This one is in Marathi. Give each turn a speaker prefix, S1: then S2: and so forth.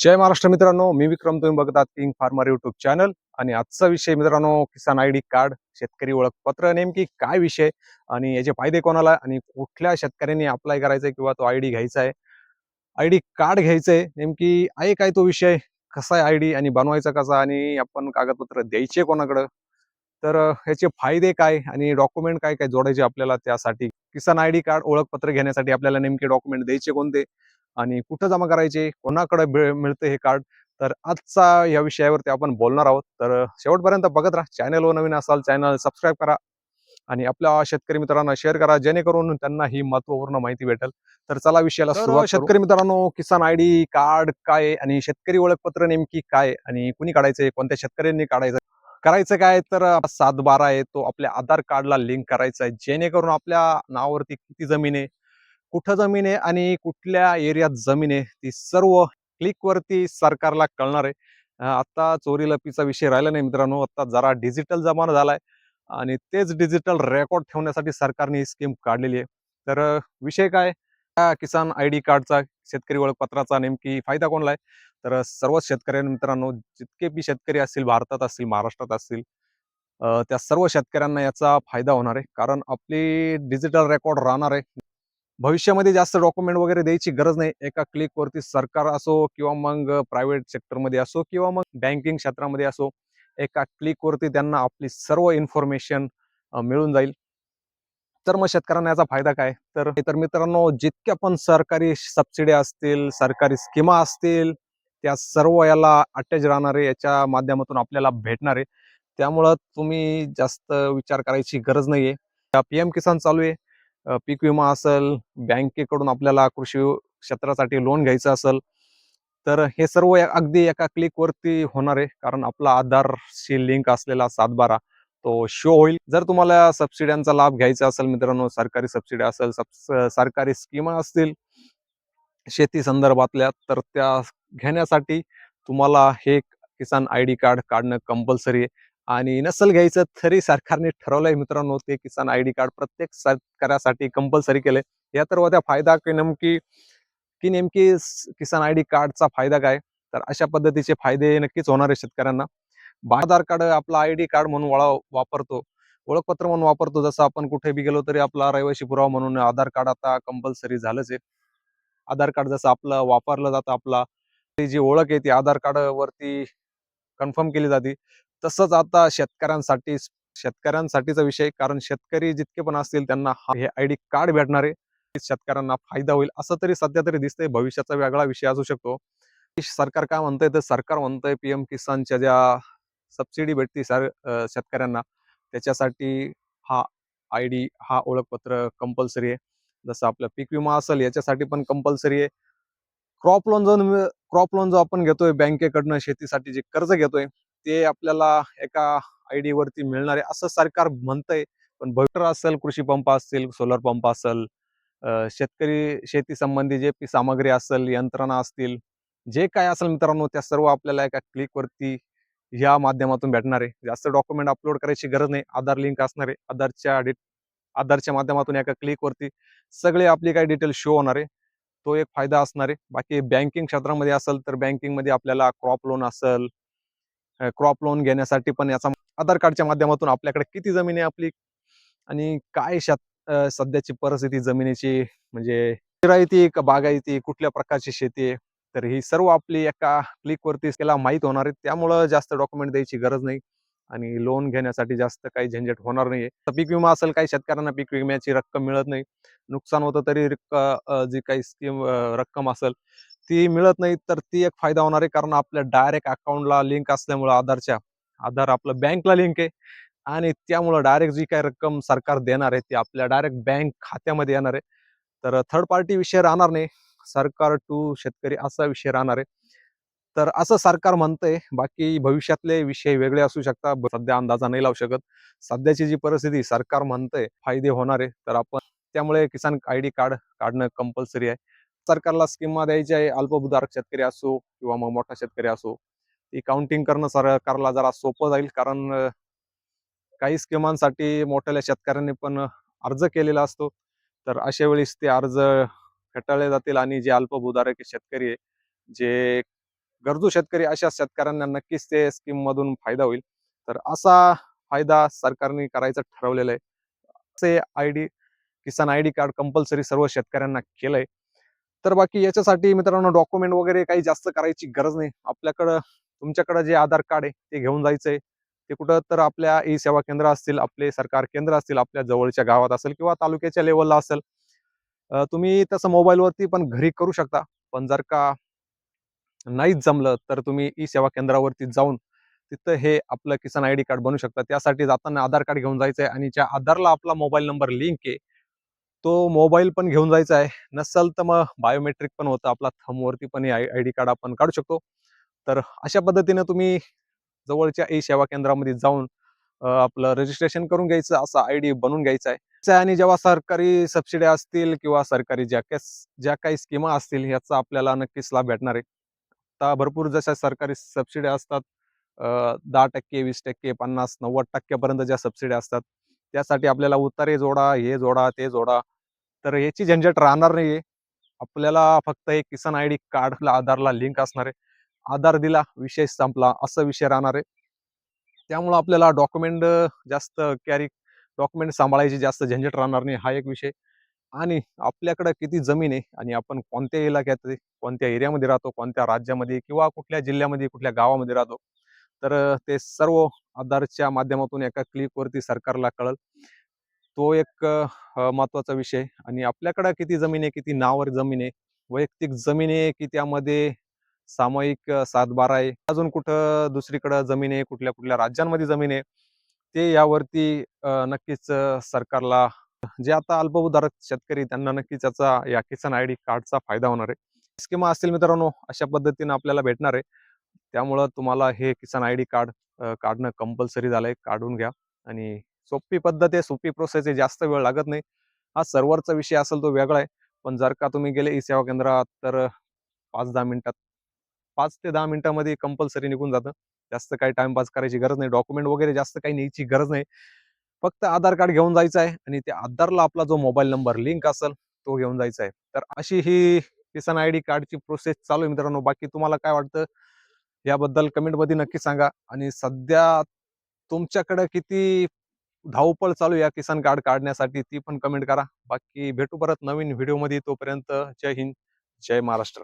S1: जय महाराष्ट्र मित्रांनो मी विक्रम तुम्ही बघतात किंग फार्मर युट्यूब चॅनल आणि आजचा विषय मित्रांनो किसान आय डी कार्ड शेतकरी ओळखपत्र नेमकी काय विषय आणि याचे फायदे कोणाला आणि कुठल्या शेतकऱ्यांनी अप्लाय करायचं किंवा तो आय डी घ्यायचा आहे आय डी कार्ड घ्यायचंय नेमकी आहे काय तो विषय? कसा आहे आय डी आणि बनवायचा कसा? आणि आपण कागदपत्र द्यायचे कोणाकडं? तर याचे ह्याचे फायदे काय आणि डॉक्युमेंट काय काय जोडायचे आपल्याला त्यासाठी? किसान आय डी कार्ड ओळखपत्र घेण्यासाठी आपल्याला नेमके डॉक्युमेंट द्यायचे कोणते? आणि कुठं जमा करायचे कोणाकडे मिळ- मिळतं हे कार्ड तर आजचा या विषयावरती आपण बोलणार आहोत. तर शेवटपर्यंत बघत राहा. चॅनलवर नवीन असाल चॅनल सबस्क्राईब करा आणि आपल्या शेतकरी मित्रांना शेअर करा. जेणेकरून त्यांना ही महत्त्वपूर्ण माहिती भेटेल. तर चला विषयाला सुरुवात शेतकरी मित्रांनो किसान आय डी कार्ड काय आणि शेतकरी ओळखपत्र नेमकी काय आणि कुणी काढायचंय कोणत्या शेतकऱ्यांनी काढायचं करायचं काय तर सात बारा आहे तो आपल्या आधार कार्डला लिंक करायचा आहे. जेणेकरून आपल्या नावावरती किती जमीन आहे कुठं जमीन आहे आणि कुठल्या एरियात जमीन आहे ती सर्व क्लिकवरती सरकारला कळणार आहे. आत्ता चोरी लपीचा विषय राहिला नाही मित्रांनो आत्ता जरा डिजिटल जमाना झालाय आणि तेच डिजिटल रेकॉर्ड ठेवण्यासाठी सरकारने ही स्कीम काढलेली आहे. तर विषय काय? किसान आय डी कार्डचा शेतकरी ओळखपत्राचा नेमकी फायदा कोणला आहे? तर सर्वच शेतकरी मित्रांनो जितके बी शेतकरी असतील भारतात असतील महाराष्ट्रात असतील त्या सर्व शेतकऱ्यांना याचा फायदा होणार आहे. कारण आपली डिजिटल रेकॉर्ड राहणार आहे. भविष्यामध्ये जास्त डॉक्युमेंट वगैरे द्यायची गरज नाही. एका क्लिकवरती सरकार असो किंवा मग प्रायव्हेट सेक्टरमध्ये असो किंवा मग बँकिंग क्षेत्रामध्ये असो एका क्लिकवरती त्यांना आपली सर्व इन्फॉर्मेशन मिळून जाईल. तर मग शेतकऱ्यांना याचा फायदा काय? तर तर मित्रांनो जितक्या पण सरकारी सबसिडी असतील सरकारी स्कीमा असतील त्या सर्व याला अटॅच राहणारे याच्या माध्यमातून आपल्याला भेटणारे. त्यामुळं तुम्ही जास्त विचार करायची गरज नाही आहे पी एम किसान चालू आहे. पीक विमा असेल बँकेकडून आपल्याला कृषी क्षेत्रासाठी लोन घ्यायचं असेल तर हे सर्व अगदी एका क्लिकवरती होणार आहे. कारण आपला आधारशी लिंक असलेला सातबारा तो शो होईल. जर तुम्हाला सबसिड्यांचा लाभ घ्यायचा असेल मित्रांनो सरकारी सबसिडी असेल सब सरकारी स्कीमा असतील शेती संदर्भातल्या तर त्या घेण्यासाठी तुम्हाला हे किसान आय डी कार्ड काढणं कंपल्सरी आहे. आणि नसल घ्यायचं तरी सरकारने ठरवलंय मित्रांनो ते किसान आय डी कार्ड प्रत्येक सरकारासाठी कंपल्सरी केलंय. या तर होत्या फायदा की नेमकी की नेमकी किसान आय डी कार्डचा फायदा काय? तर अशा पद्धतीचे फायदे नक्कीच होणार आहे शेतकऱ्यांना. आधार कार्ड आपला आय डी कार्ड म्हणून वळा वापरतो. ओळखपत्र म्हणून वापरतो. जसं आपण कुठे बी गेलो तरी आपला रहिवासी पुरावा म्हणून आधार कार्ड आता कंपल्सरी झालंच आहे. आधार कार्ड जसं आपलं वापरलं जातं आपला ती जी ओळख आहे ती आधार कार्ड वरती कन्फर्म केली जाते. तसंच आता शेतकऱ्यांसाठी शेतकऱ्यांसाठीचा विषय कारण शेतकरी जितके पण असतील त्यांना हा- हे आय डी कार्ड भेटणार आहे. शेतकऱ्यांना फायदा होईल असं तरी सध्या तरी दिसतंय. भविष्याचा वेगळा विषय असू शकतो. सरकार काय म्हणतंय तर सरकार म्हणतंय पीएम किसानच्या ज्या सबसिडी भेटते सर शेतकऱ्यांना त्याच्यासाठी हा आय डी हा ओळखपत्र कंपल्सरी आहे. जसं आपलं पीक विमा असेल याच्यासाठी पण कंपल्सरी आहे. क्रॉप लोन जो क्रॉप लोन जो आपण घेतोय बँकेकडनं शेतीसाठी जे कर्ज घेतोय ते आपल्याला एका आय डी वरती मिळणार आहे असं सरकार म्हणतंय. पण भटर असेल कृषी पंप असतील सोलर पंप असेल शेतकरी शेती संबंधी जे पी सामग्री असेल यंत्रणा असतील जे काय असेल मित्रांनो त्या सर्व आपल्याला एका क्लिक वरती या माध्यमातून भेटणार. आहे जास्त डॉक्युमेंट अपलोड करायची गरज नाही. आधार लिंक असणार. आहे आधारच्या डि- आधारच्या माध्यमातून एका क्लिक वरती सगळे आपली काही डिटेल शो होणार आहे. तो एक फायदा असणार आहे. बाकी बँकिंग क्षेत्रामध्ये असेल तर बँकिंगमध्ये आपल्याला क्रॉप लोन असेल क्रॉप लोन घेण्यासाठी पण याचा आधार कार्डच्या माध्यमातून आपल्याकडे किती जमीन आहे आपली? आणि काय शेत सध्याची परिस्थिती जमिनीची? म्हणजे जिरायती का बागायती कुठल्या प्रकारची शेती आहे? तर ही सर्व आपली एका क्लिक वरती त्याला माहीत होणार आहे. त्यामुळं जास्त डॉक्युमेंट द्यायची गरज नाही. आणि लोन घेण्यासाठी जास्त काही झंझट होणार नाही तर पीक विमा असेल काही शेतकऱ्यांना पीक विम्याची रक्कम मिळत नाही. नुकसान होतं तरी जी काही स्कीम रक्कम असेल ती मिळत नाही तर ती एक फायदा होणार आहे. कारण आपल्या डायरेक्ट अकाउंटला लिंक असल्यामुळं आधारच्या आधार आपलं बँकला लिंक आहे. आणि त्यामुळं डायरेक्ट जी काही रक्कम सरकार देणार आहे ती आपल्या डायरेक्ट बँक खात्यामध्ये येणार आहे. तर थर्ड पार्टी विषय राहणार नाही. सरकार टू शेतकरी असा विषय राहणार आहे. तर असं सरकार म्हणतंय. बाकी भविष्यातले विषय वेगळे असू शकतात. सध्या अंदाजा नाही लावू शकत. सध्याची जी परिस्थिती सरकार म्हणतंय फायदे होणार आहे. तर आपण त्यामुळे किसान आय डी कार्ड काढणं कंपल्सरी आहे. सरकारला स्कीमा द्यायची आहे. अल्पभूधारक शेतकरी असो किंवा मग मोठा शेतकरी असो ती काउंटिंग करणं सरकारला जरा सोपं जाईल. कारण काही स्कीमांसाठी मोठ्या शेतकऱ्यांनी पण अर्ज केलेला असतो. तर अशा वेळेस ते अर्ज फेटाळले जातील आणि जे अल्पभूधारक शेतकरी आहे जे गरजू शेतकरी अशा शेतकऱ्यांना नक्कीच ते स्कीम मधून फायदा होईल. तर असा फायदा सरकारने करायचं ठरवलेलं आहे. असे I D Kisan I D card compulsory सर्व शेतकऱ्यांना केलंय. तर बाकी याच्यासाठी मित्रांनो डॉक्युमेंट वगैरे काही जास्त करायची गरज नाही. आपल्याकडं तुमच्याकडं जे आधार कार्ड आहे ते घेऊन जायचंय. ते कुठं तर आपल्या ई सेवा केंद्र असतील आपले सरकार केंद्र असतील आपल्या जवळच्या गावात असेल किंवा तालुक्याच्या लेवलला असेल. तुम्ही तसं मोबाईलवरती पण घरी करू शकता. पण जर का नाहीच जमलं तर तुम्ही ई सेवा केंद्रावरती जाऊन तिथं हे आपलं किसान आय डी कार्ड बनवू शकता. त्यासाठी जाताना आधार कार्ड घेऊन जायचं आहे आणि ज्या आधारला आपला मोबाईल नंबर लिंक आहे तो मोबाईल पण घेऊन जायचा आहे. नसेल तर मग बायोमेट्रिक पण होतं. आपला थंबवरती पण आय आय डी कार्ड आपण काढू शकतो. तर अशा पद्धतीने तुम्ही जवळच्या ई सेवा केंद्रामध्ये जाऊन आपलं रजिस्ट्रेशन करून घ्यायचं. असा आय डी बनवून घ्यायचा आहे. आणि जेव्हा सरकारी सबसिड्या असतील किंवा सरकारी ज्या काही ज्या काही स्कीमा असतील याचा आपल्याला नक्कीच लाभ भेटणार आहे. आता भरपूर जशा सरकारी सबसिड्या असतात दहा टक्के वीस टक्के पन्नास नव्वद टक्क्यापर्यंत ज्या सबसिड्या असतात त्यासाठी आपल्याला उतारे जोडा हे जोडा ते जोडा. तर याची झंझट राहणार नाहीये. आपल्याला फक्त एक किसान आय डी कार्डला आधारला लिंक असणार आहे. आधार दिला विषय संपला असा विषय राहणार आहे. त्यामुळं आपल्याला डॉक्युमेंट जास्त कॅरी डॉक्युमेंट सांभाळायची जास्त झंझट राहणार नाही हा एक विषय. आणि आपल्याकडं किती जमीन आहे आणि आपण कोणत्या इलाक्यात कोणत्या एरियामध्ये राहतो कोणत्या राज्यामध्ये किंवा कुठल्या जिल्ह्यामध्ये कुठल्या गावामध्ये राहतो तर ते सर्व आधारच्या माध्यमातून एका क्लिकवरती सरकारला कळल. तो एक महत्त्वाचा महत्त्वाचा विषय आणि आपल्याकडं किती जमीन आहे किती नावावर जमीन आहे वैयक्तिक जमीन आहे की त्यामध्ये सामायिक सातबारा आहे. अजून कुठं दुसरीकडं जमीन आहे कुठल्या कुठल्या राज्यांमध्ये जमीन आहे ते यावरती नक्कीच सरकारला जे आता अल्पभूधारक शेतकरी त्यांना नक्कीच याचा या किसान आय डी कार्डचा फायदा होणार आहे. स्कीमा असतील मित्रांनो अशा पद्धतीने आपल्याला भेटणार आहे. त्यामुळं तुम्हाला हे किसान आय डी कार्ड काढणं कंपल्सरी झालंय काढून घ्या. आणि सोपी पद्धत आहे सोपी प्रोसेस आहे जास्त वेळ लागत नाही. हा सर्व्हरचा विषय असेल तो वेगळा आहे पण जर का तुम्ही गेले ई सेवा केंद्रात तर पाच दहा मिनिटात पाच ते दहा मिनिटामध्ये कंपल्सरी निघून जातं. जास्त काही टाइमपास करायची गरज नाही डॉक्युमेंट वगैरे जास्त काही न्यायची गरज नाही. फक्त आधार कार्ड घेऊन जायचं आहे आणि त्या आधारला आपला जो मोबाईल नंबर लिंक असेल तो घेऊन जायचा आहे. तर अशी ही किसान आय डी कार्डची प्रोसेस चालू आहे मित्रांनो. बाकी तुम्हाला काय वाटतं? याबद्दल कमेंटमध्ये नक्की सांगा. आणि सध्या तुमच्याकडे किती धावपळ चालू या किसान कार्ड काढण्यासाठी ती पण कमेंट करा. बाकी भेटू परत नवीन व्हिडिओमध्ये तोपर्यंत जय हिंद जय महाराष्ट्र.